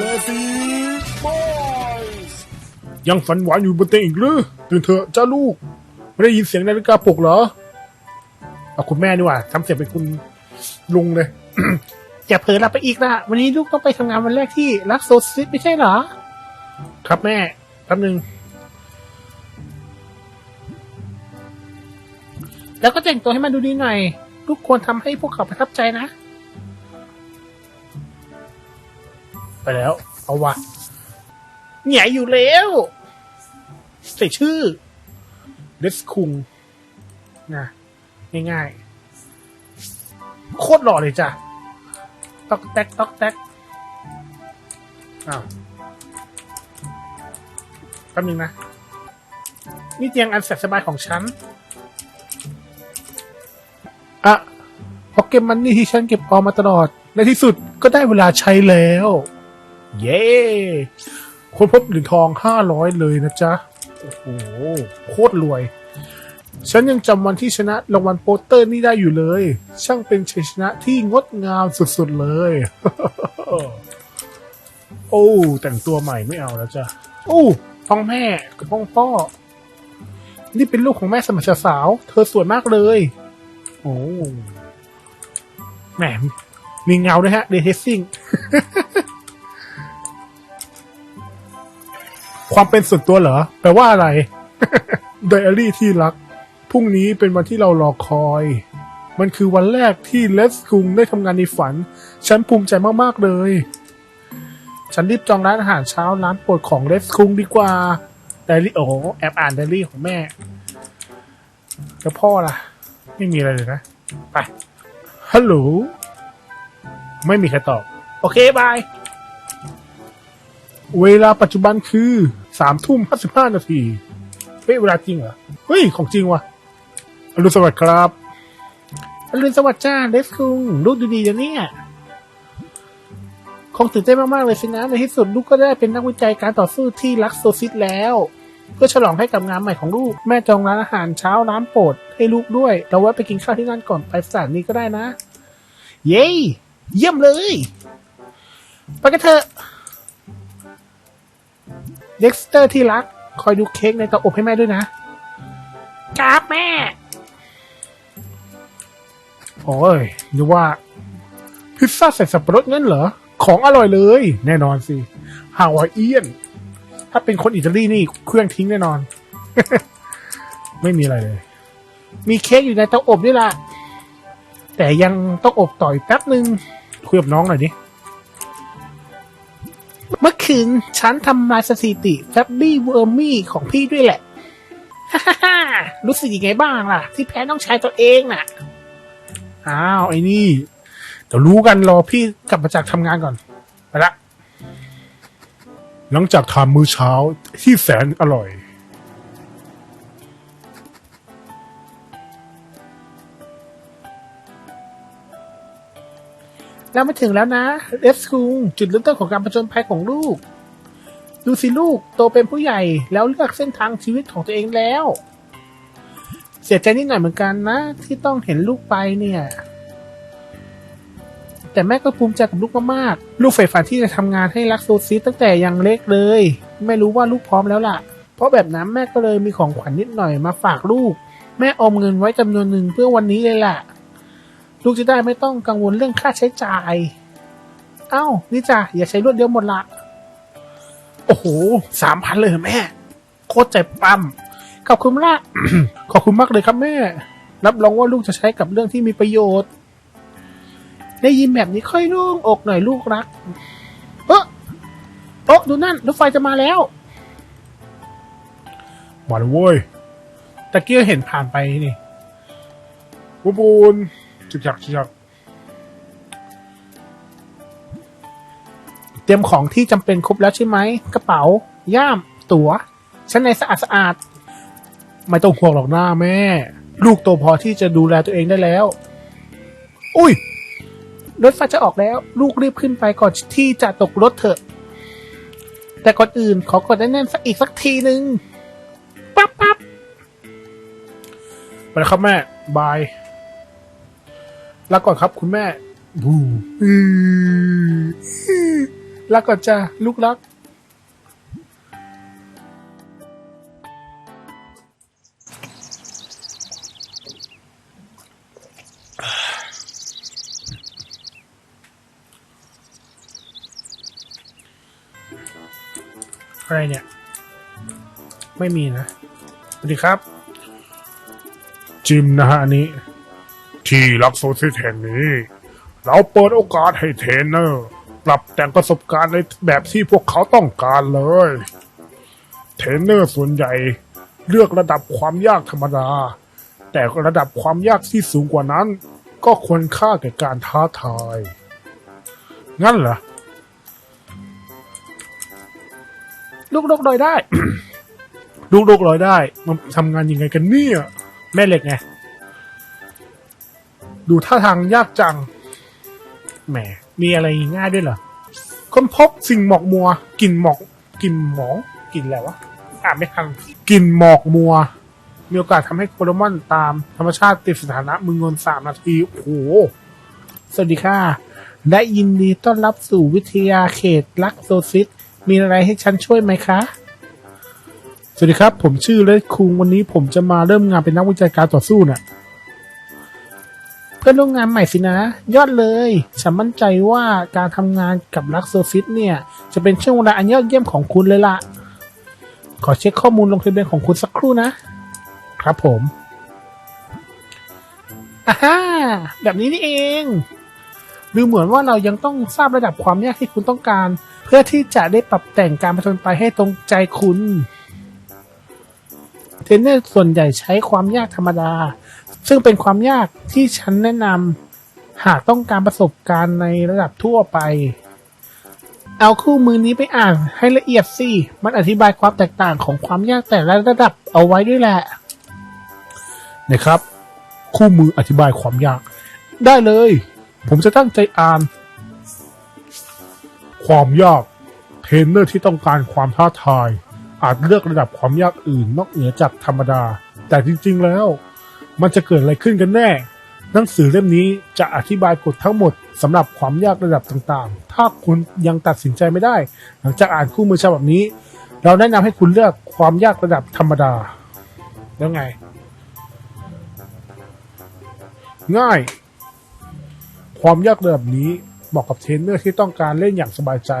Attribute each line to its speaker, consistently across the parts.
Speaker 1: เลซีบอยส์ยังฝันหวานอยู่บนเตียงอีกหรือตื่นเถอะเจ้าลูก ไม่ได้ยินเสียงนาฬิกาปลุกเหรอเอาคุณแม่ดีกว่าทำเสียงเป็นคุณลุงเลย อย่าเผลอหลับไปอีกนะวันนี้ลูกต้องไปทำงานวันแรกที่รักโซซิสไม่ใช่เหรอ ครับแม่แป๊บหนึง แล้วก็แต่งตัวให้มันดูดีหน่อย ลูกควรทำให้พวกเขาประทับใจนะ ไปแล้ว เอาวะเหนียอยู่แล้ว ใส่ชื่อเดสคุงนะง่ายๆ โคตรหล่อเลยจ้ะตอกแตกตอกแตกอ้าวแป๊บนึงนะ นี่เตียงอันแสนสบายของฉัน อะพอเก็บมันนี่ที่ฉันเก็บออมมาตลอด ในที่สุดก็ได้เวลาใช้แล้ว เย้คนพบเหรียญทองห้าร้อยเลยนะจ๊ะ โอ้โห โคตรรวย ฉันยังจำวันที่ชนะรางวัลโปสเตอร์นี่ได้อยู่เลย ช่างเป็นชัยชนะที่งดงามสุดๆเลย โอ้ แต่งตัวใหม่ไม่เอาแล้วจ้ะ โอ้ห้องแม่กับห้องพ่อ นี่เป็นลูกของแม่สมัยสาว เธอสวยมากเลย โอ้แหมมีเงาด้วยฮะ เดทเทสซิ่ง ความเป็นส่วนตัวเหรอ แปลว่าอะไร ไดอารี่ที่รัก พรุ่งนี้เป็นวันที่เรารอคอย มันคือวันแรกที่เลสคุงได้ทำงานในฝัน ฉันภูมิใจมาก ๆ เลย ฉันรีบจองร้านอาหารเช้าร้านโปรดของเลสคุงดีกว่าไดอารี่โอ้แอบอ่านไดอารี่ของแม่แล้วพ่อล่ะ ไม่มีอะไรเลยนะ ไป ฮัลโหล ไม่มีใครตอบ โอเค บาย เวลาปัจจุบันคือ สามทุ่มห้าสิบห้านาที เฮ้ย เวลาจริงเหรอ เฮ้ย ของจริงวะอรุณสวัสดิ์ครับอรุณสวัสดิ์จ้าเดฟคุงลูกดูดีนะเนี่ยคงตื่นเต้นมาก ๆ เลยสินะ ในที่สุดลูกก็ได้เป็นนักวิจัยการต่อสู้ที่รักโซซิสแล้ว เพื่อฉลองให้กับงานใหม่ของลูก แม่จองร้านอาหารเช้าร้านโปรด ให้ลูกด้วย เราแวะไปกินข้าวที่นั่นก่อนไปสถานีก็ได้นะ เย้ เยี่ยมเลย ไปกันเถอะ เด็กสเตอร์ที่รัก คอยดูเค้กในเตาอบให้แม่ด้วยนะ ครับแม่ โอ้ยนึกว่า พิซซ่าใส่สับปะรดงั้นเหรอ ของอร่อยเลย แน่นอนสิฮาวายเอียน ถ้าเป็นคนอิตาลีนี่เครื่องทิ้งแน่นอน ไม่มีอะไรเลย มีเค้กอยู่ในเตาอบด้วยล่ะ แต่ยังต้องอบต่ออีกแป๊บหนึ่งคุยกับน้องหน่อยดิ เมื่อคืนฉันทำลายสถิติแฟบบี้เวอร์มี่ของพี่ด้วยแหละ ฮ่าๆรู้สึกยังไงบ้างล่ะ ที่แพ้น้องชายตัวเองน่ะ อ้าว ไอ้นี่ เดี๋ยวรู้กันรอพี่กลับมาจากทำงานก่อน ไปละ หลังจากทานมื้อเช้าที่แสนอร่อย เรามาถึงแล้วนะเอฟคุงจุดเริ่มต้นของการประจนภัยของลูก ดูสิลูกโตเป็นผู้ใหญ่แล้วเลือกเส้นทางชีวิตของตัวเองแล้ว เสียใจนิดหน่อยเหมือนกันนะ ที่ต้องเห็นลูกไปเนี่ย แต่แม่ก็ภูมิใจกับลูกมากๆลูกใฝ่ฝันที่จะทำงานให้รักโซซิตั้งแต่ยังเล็กเลย ไม่รู้ว่าลูกพร้อมแล้วล่ะ เพราะแบบนั้นแม่ก็เลยมีของขวัญนิดหน่อยมาฝากลูก แม่ออมเงินไว้จำนวนหนึ่งเพื่อวันนี้เลยล่ะ ลูกจะได้ไม่ต้องกังวลเรื่องค่าใช้จ่าย เอ้า นี่จ้ะอย่าใช้รวดเดียวหมดละ โอ้โหสามพันเลยเหรอแม่ โคตรใจปั๊มขอบคุณมากขอบคุณมากเลยครับแม่ รับรองว่าลูกจะใช้กับเรื่องที่มีประโยชน์ ได้ยินแบบนี้ค่อยโล่งอกหน่อยลูกรัก เออโอ๊ะดูนั่นรถไฟจะมาแล้ว มาแล้วเว้ยตะเกียเห็นผ่านไปนี่บูบูน จุกจักจุกจักเตรียมของที่จำเป็นครบแล้วใช่ไหม กระเป๋า ย่าม ตั๋วชั้นในสะอาดสะอาด ไม่ต้องห่วงหรอกหน้าแม่ ลูกโตพอที่จะดูแลตัวเองได้แล้ว อุ้ย รถไฟจะออกแล้ว ลูกรีบขึ้นไปก่อนที่จะตกรถเถอะ แต่ก่อนอื่นขอกดแน่นๆสักอีกสักทีหนึ่งปั๊บปั๊บไปแล้วครับแม่ บาย ลาก่อนครับ คุณแม่บูอือรักก่อนจ้าลูกรักอะไรเนี่ย ไม่มีนะ สวัสดีครับ จิมนะฮะอันนี้ ที่ลักโซซิสแห่งนี้ เราเปิดโอกาสให้เทรนเนอร์ ปรับแต่งประสบการณ์ในแบบที่พวกเขาต้องการเลย เทรนเนอร์ส่วนใหญ่เลือกระดับความยากธรรมดา แต่ระดับความยากที่สูงกว่านั้น ก็ควรค่าแก่การท้าทาย งั้นเหรอลูกนกลอยได้ ลูกนกลอยได้ มันทำงานยังไงกันเนี่ย แม่เหล็กไง ดูท่าทางยากจัง แหม มีอะไรง่ายด้วยเหรอ ค้นพบสิ่งหมอกมัวกลิ่นหมอกกลิ่นหมองกลิ่นอะไรวะ อ่านไม่ทันกลิ่นหมอกมัว มีโอกาสทำให้โคโลมอนตามธรรมชาติติดสถานะมึงงนสามนาที โอ้โห สวัสดีค่ะ และยินดีต้อนรับสู่วิทยาเขตลักโซซิสมีอะไรให้ฉันช่วยไหมคะ สวัสดีครับ ผมชื่อเลดคุงวันนี้ผมจะมาเริ่มงานเป็นนักวิจัยการต่อสู้น่ะ เพื่อนร่วมงานใหม่สินะ ยอดเลย ฉันมั่นใจว่าการทำงานกับลักโซฟิตเนี่ย จะเป็นช่วงเวลาอันยอดเยี่ยมของคุณเลยล่ะ ขอเช็คข้อมูลลงทะเบียนของคุณสักครู่นะ ครับผมอ่าฮ่าแบบนี้นี่เองดูเหมือนว่าเรายังต้องทราบระดับความยากที่คุณต้องการ เพื่อที่จะได้ปรับแต่งการผจญไปให้ตรงใจคุณ เทรนเนอร์ส่วนใหญ่ใช้ความยากธรรมดา ซึ่งเป็นความยากที่ฉันแนะนำหากต้องการประสบการณ์ในระดับทั่วไป เอาคู่มือนี้ไปอ่านให้ละเอียดสิ มันอธิบายความแตกต่างของความยากแต่ละระดับเอาไว้ด้วยแหละนะครับ คู่มืออธิบายความยาก ได้เลย ผมจะตั้งใจอ่าน ความยากเทรนเนอร์ที่ต้องการความท้าทาย อาจเลือกระดับความยากอื่นนอกเหนือจากธรรมดา แต่จริง ๆ แล้ว มันจะเกิดอะไรขึ้นกันแน่ หนังสือเล่มนี้จะอธิบายกฎทั้งหมดสำหรับความยากระดับต่างๆ ถ้าคุณยังตัดสินใจไม่ได้ หลังจากอ่านคู่มือฉบับนี้ เราแนะนำให้คุณเลือกความยากระดับธรรมดา แล้วไง ง่าย ความยากระดับนี้เหมาะกับเทรนเนอร์ที่ต้องการเล่นอย่างสบายใจ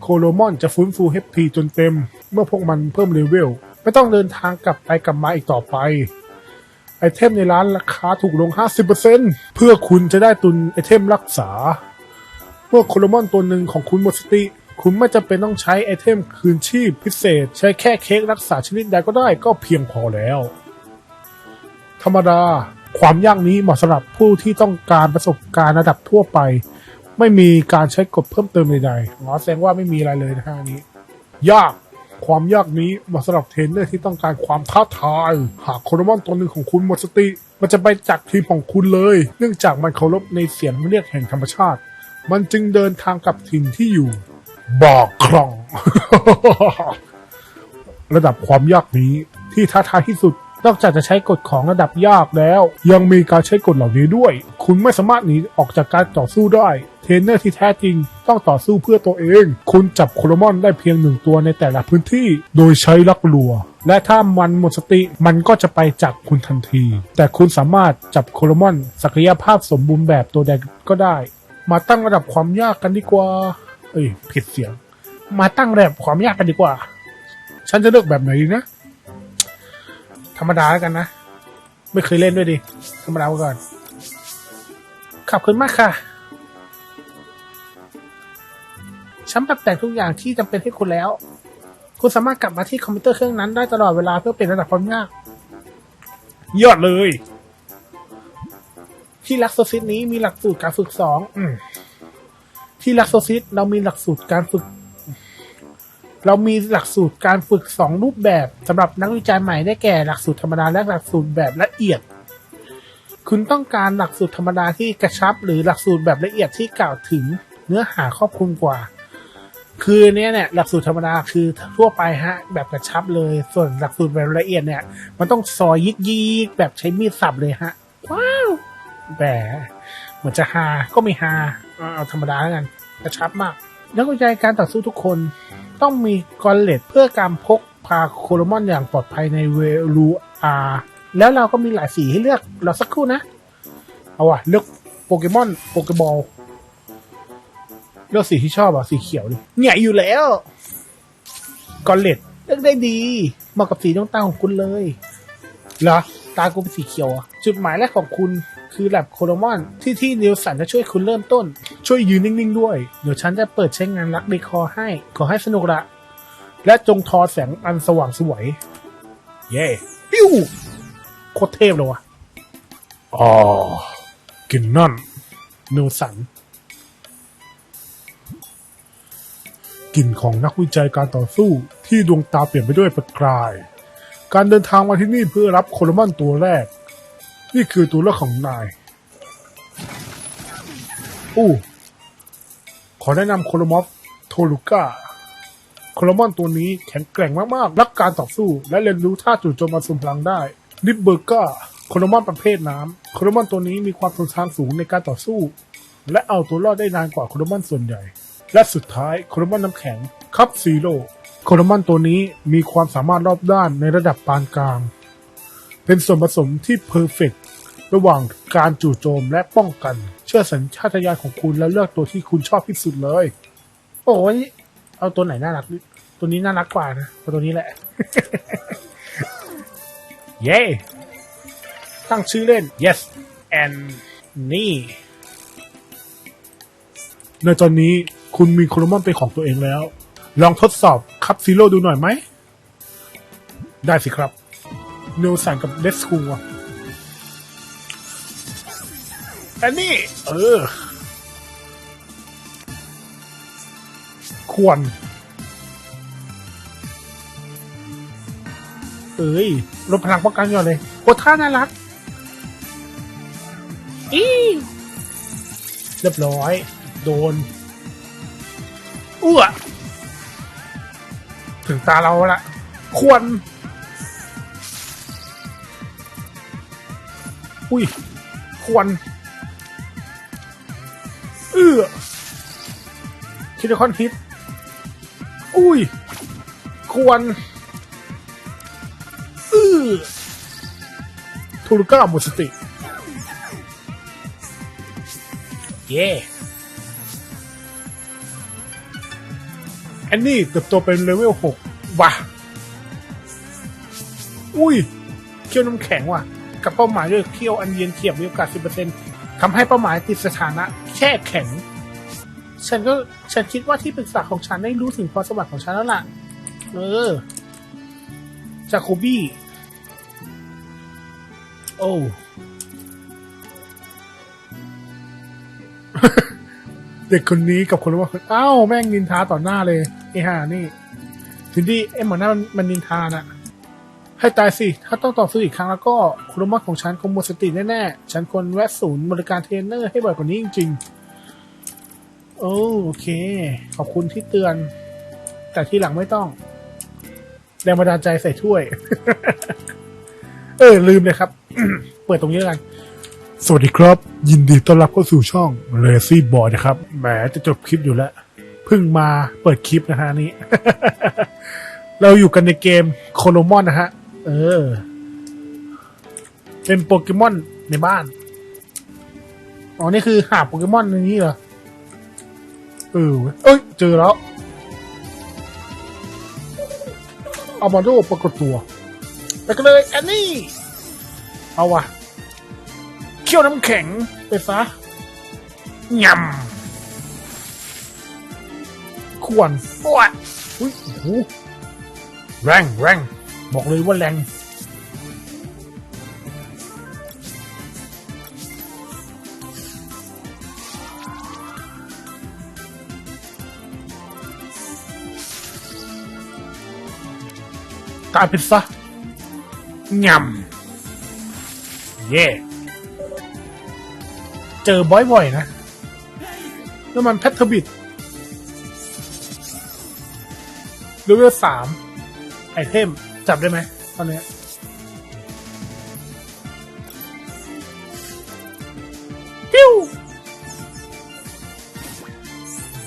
Speaker 1: โคโลมอนจะฟื้นฟู HP จนเต็ม เมื่อพวกมันเพิ่มเลเวล ไม่ต้องเดินทางกลับไปกลับมาอีกต่อไป เทมในร้านราคาถูกลง 50%เพื่อคุณจะได้ตุนไอเทมรักษา เมื่อโคลมอนตัวหนึ่งของคุณหมดสติ คุณไม่จำเป็นต้องใช้ไอเทมคืนชีพพิเศษ ใช้แค่เค้กรักษาชนิดใดก็ได้ก็เพียงพอแล้ว ธรรมดา ความยากนี้เหมาะสำหรับผู้ที่ต้องการประสบการณ์ระดับทั่วไป ไม่มีการใช้กฎเพิ่มเติมใดๆอ๋อแสดงว่าไม่มีอะไรเลยนะฮะอันนี้ ยาก ความยากนี้มาสำหรับเทรนเนอร์ที่ต้องการความท้าทาย หากโคโรมอนตัวหนึ่งของคุณหมดสติ มันจะไปจากทีมของคุณเลย เนื่องจากมันเคารพในเสียงเรียกแห่งธรรมชาติ มันจึงเดินทางกลับถิ่นที่อยู่บอกครอง ระดับความยากนี้ที่ท้าทายที่สุดนอกจากจะใช้กฎของระดับยากแล้ว ยังมีการใช้กฎเหล่านี้ด้วย คุณไม่สามารถหนีออกจากการต่อสู้ได้ เทรนเนอร์ที่แท้จริงต้องต่อสู้เพื่อตัวเอง คุณจับโคโลมอนได้เพียงหนึ่งตัวในแต่ละพื้นที่ โดยใช้ลักลัว และถ้ามันหมดสติมันก็จะไปจากคุณทันที แต่คุณสามารถจับโคโลมอน ศักยภาพสมบูรณ์แบบตัวใดก็ได้ มาตั้งระดับความยากกันดีกว่า เอ้ยผิดเสียง มาตั้งระดับความยากกันดีกว่า ฉันจะเลือกแบบไหนดีนะ ธรรมดาแล้วกันนะ ไม่เคยเล่นด้วยดิ ธรรมดาไว้ก่อน ขอบคุณมากค่ะ ฉันปรับแต่งทุกอย่างที่จำเป็นให้คุณแล้ว คุณสามารถกลับมาที่คอมพิวเตอร์เครื่องนั้นได้ตลอดเวลาเพื่อเปลี่ยนระดับความยาก ยอดเลย ที่ลักโซซิสนี้มีหลักสูตรการฝึกสองอที่ลักโซซิสเรามีหลักสูตรการฝึก เรามีหลักสูตรการฝึกสองรูปแบบสำหรับนักวิจัยใหม่ได้แก่หลักสูตรธรรมดาและหลักสูตรแบบละเอียดคุณต้องการหลักสูตรธรรมดาที่กระชับหรือหลักสูตรแบบละเอียดที่กล่าวถึงเนื้อหาครอบคลุมกว่า คือเนี้ยเนี่ยหลักสูตรธรรมดาคือทั่วไปฮะ แบบกระชับเลย ส่วนหลักสูตรแบบละเอียดเนี่ย มันต้องซอยยิกยิกๆแบบใช้มีดสับเลยฮะ ว้าวแหมเหมือนจะฮาก็ไม่ฮาเอาธรรมดาแล้วกันกระชับมาก นักวิจัยการต่อสู้ทุกคนต้องมีกอลเลตเพื่อการพกพาโคโลมอนอย่างปลอดภัยในเวลูอาแล้วเราก็มีหลายสีให้เลือกรอสักครู่นะ เอาว่ะเลือกโปเกมอนโปเกบอล เลือกสีที่ชอบอะสีเขียวดิเนี่ยอยู่แล้วกอลเลตเลือกได้ดีเหมาะกับสีดวงตาของคุณเลยเหรอตากูเป็นสีเขียวอะจุดหมายแรกของคุณคือแลบโคโลมอนที่ที่นิวสันจะช่วยคุณเริ่มต้น ช่วยยืนนิ่งๆด้วย เดี๋ยวฉันจะเปิดใช้งานลักดีคอให้ ขอให้สนุกละ และจงทอแสงอันสว่างสวย เย่ปิ้วโคตรเทพเลยวะอ๋อกินนั่นนิวสัน กลิ่นของนักวิจัยการต่อสู้ที่ดวงตาเปลี่ยนไปด้วยประกาย การเดินทางมาที่นี่เพื่อรับโคโลมอนตัวแรก นี่คือตัวเลือกของนาย อู้ ขอแนะนำโคโลมอฟโทลูก้าโคโลมอนตัวนี้แข็งแกร่งมากๆ รักการต่อสู้ และเรียนรู้ท่าจู่โจมมาสุมพลังได้นิบเบอร์ก้าโคโลมอนประเภทน้ำโคโลมอนตัวนี้มีความทนทานสูงในการต่อสู้ และเอาตัวรอดได้นานกว่าโคโลมอนส่วนใหญ่ และสุดท้ายโคลมอนน้ำแข็งคับซีโร่โคลมอนตัวนี้มีความสามารถรอบด้านในระดับปานกลาง เป็นส่วนผสมที่เพอร์เฟกระหว่างการจู่โจมและป้องกัน เชื่อสัญชาตญาณของคุณแล้วเลือกตัวที่คุณชอบที่สุดเลย โอ้ยเอาตัวไหนน่ารักตัวนี้น่ารักกว่านะเอาตัวนี้แหละ เย้ตั้งชื่อเล่น yes and นี่ในตอนนี้ คุณมีโครโมอนเป็นของตัวเองแล้ว ลองทดสอบคัพซีโร่ดูหน่อยไหม ได้สิครับเนลสันกับเดสคูอะอันนี้ เออ ควร เอ้ยลดพลังป้องกันก่อนเลยโคท่าน่ารัก อีเรียบร้อย โดน อ้วถึงตาเราละ ควร อุ้ย ควร เอื้อคิดคอนฮิต อุ้ย ควร อื้อทูรุก้าหมดสติ เย่แอนนี่เติบโตเป็นเลเวลหกว่ะ อุ้ยเคี่ยวน้ำแข็งว่ะ กับเป้าหมายด้วยเคี่ยวอันเย็นเฉียบมีโอกาส10%ทำให้เป้าหมายติดสถานะแช่แข็ง ฉันก็ฉันคิดว่าที่ปรึกษาของฉันได้รู้ถึงพรสวรรค์ของฉันแล้วล่ะ เออ จากโคบี้ โอ้เด็กคนนี้กับคนรู้ว่าอ้าวแม่งนินทาต่อหน้าเลย ไอ้ห่านี่ทีนี้ไอ้หมอหน้ามันมันนินทาน่ะ ให้ตายสิ ถ้าต้องต่อสู้อีกครั้งแล้วก็คุณมอดของฉันคงหมดสติแน่ๆ ฉันควรแวะศูนย์บริการเทรนเนอร์ให้บ่อยกว่านี้จริงๆ โอเค ขอบคุณที่เตือน แต่ที่หลังไม่ต้อง แรงบันดาลใจใส่ถ้วย เออ ลืมเลยครับ เปิดตรงนี้แล้วกันสวัสดีครับ ยินดีต้อนรับเข้าสู่ช่อง Lazy Boy นะครับแหมจะจบคลิปอยู่แล้ว เพิ่งมาเปิดคลิปนะฮะนี้เราอยู่กันในเกมโคโลมอนนะฮะ เออ เป็นโปเกมอนในบ้าน อ๋อ นี่คือหาโปเกมอนในนี้เหรอ เออ เอ้ย เจอแล้วเอามาโดปรากฏตัวไปกันเลยแอนนี่ เอาวะเคี่ยวน้ำแข็งไปซะยำ ควรปวดอุ้ยโอ้โหแรงแรงบอกเลยว่าแรงตายเป็นซะยำเย่เจอบ่อยๆนะแล้วมันแพทเทอร์บิด เลเวลสามไอเทม จับได้ไหมตอนนี้ปิ้ว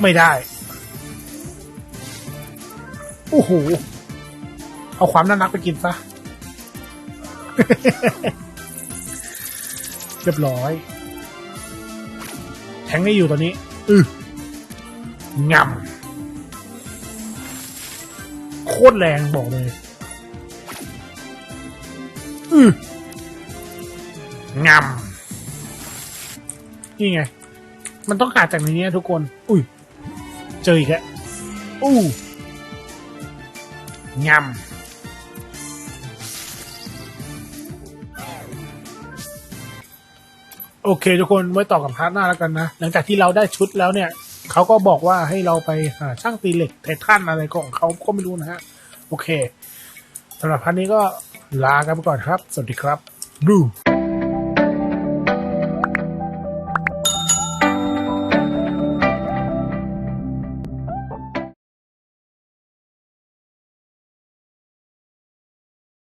Speaker 1: ไม่ได้ โอ้โห เอาความน่ารักไปกินซะเรียบร้อย แทงได้อยู่ตอนนี้ อืองำ คตรแรงบอกเลยอืองำนี่ไง มันต้องขาดจากในนี้ทุกคน อุ้ย เจออีกแล้วอู้งำโอเคทุกคนไว้ต่อกับพาร์ทหน้าแล้วกันนะ หลังจากที่เราได้ชุดแล้วเนี่ย เขาก็บอกว่าให้เราไปหาช่างตีเหล็กไททันอะไรของเขาก็ไม่รู้นะฮะ โอเคสำหรับพันนี้ก็ลากันไปก่อนครับ สวัสดีครับบลู